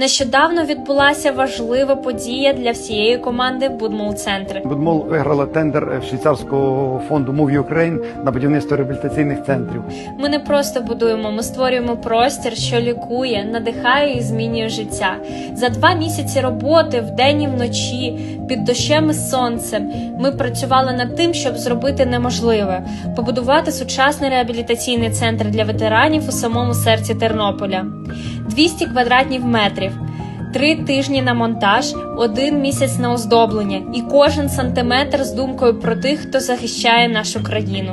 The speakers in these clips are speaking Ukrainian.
Нещодавно відбулася важлива подія для всієї команди Будмол Центр. Будмол виграла тендер швейцарського фонду Move Ukraine на будівництво реабілітаційних центрів. Ми не просто будуємо, ми створюємо простір, що лікує, надихає і змінює життя. За два місяці роботи вдень і вночі, під дощем і сонцем, ми працювали над тим, щоб зробити неможливе побудувати сучасний реабілітаційний центр для ветеранів у самому серці Тернополя. 200 квадратних метрів. Три тижні на монтаж, один місяць на оздоблення, і кожен сантиметр з думкою про тих, хто захищає нашу країну.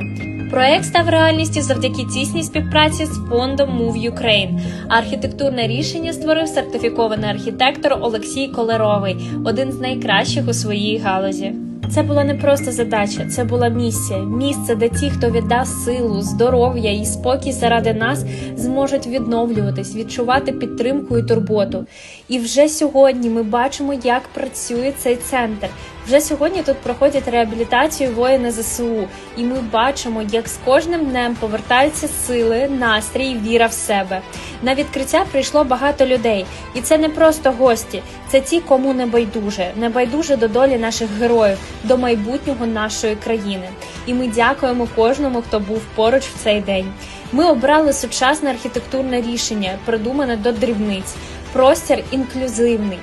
Проект став реальністю завдяки тісній співпраці з фондом Move Ukraine. Архітектурне рішення створив сертифікований архітектор Олексій Колеровий, один з найкращих у своїй галузі. Це була не просто задача, це була місія. Місце, де ті, хто віддав силу, здоров'я і спокій заради нас, зможуть відновлюватись, відчувати підтримку і турботу. І вже сьогодні ми бачимо, як працює цей центр. Вже сьогодні тут проходять реабілітацію воїни ЗСУ, і ми бачимо, як з кожним днем повертаються сили, настрій, віра в себе. На відкриття прийшло багато людей, і це не просто гості, це ті, кому не байдуже, не байдуже до долі наших героїв, до майбутнього нашої країни. І ми дякуємо кожному, хто був поруч в цей день. Ми обрали сучасне архітектурне рішення, придумане до дрібниць. Простір інклюзивний,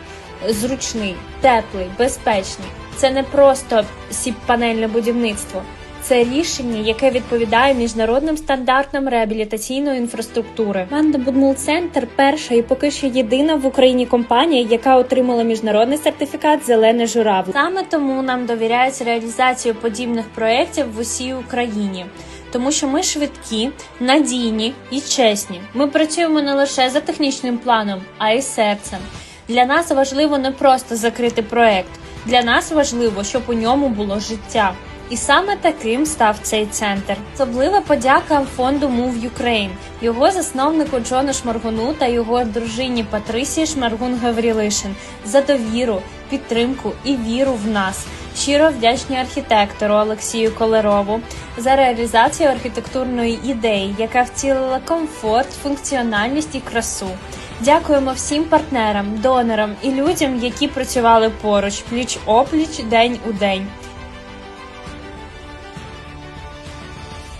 зручний, теплий, безпечний. Це не просто сіп-панельне будівництво. Це рішення, яке відповідає міжнародним стандартам реабілітаційної інфраструктури. Команда Будмул Центр перша і поки що єдина в Україні компанія, яка отримала міжнародний сертифікат Зелене журавль. Саме тому нам довіряють реалізацію подібних проєктів в усій Україні. Тому що ми швидкі, надійні і чесні. Ми працюємо не лише за технічним планом, а й серцем. Для нас важливо не просто закрити проект. Для нас важливо, щоб у ньому було життя. І саме таким став цей центр. Особлива подяка фонду Move Ukraine, його засновнику Джону Шмаргуну та його дружині Патрисії Шмаргун Гаврілишин за довіру, підтримку і віру в нас. Щиро вдячні архітектору Олексію Колерову за реалізацію архітектурної ідеї, яка втілила комфорт, функціональність і красу. Дякуємо всім партнерам, донорам і людям, які працювали поруч, пліч опліч, день у день.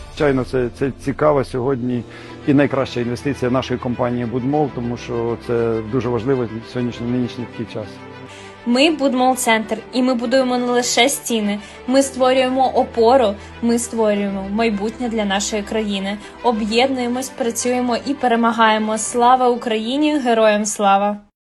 Звичайно, це, це цікава сьогодні і найкраща інвестиція нашої компанії Будмол, тому що це дуже важливо в сьогоднішній нинішній такий час. Ми Будмол Центр, і ми будуємо не лише стіни. Ми створюємо опору, ми створюємо майбутнє для нашої країни. Об'єднуємось, працюємо і перемагаємо. Слава Україні! Героям слава!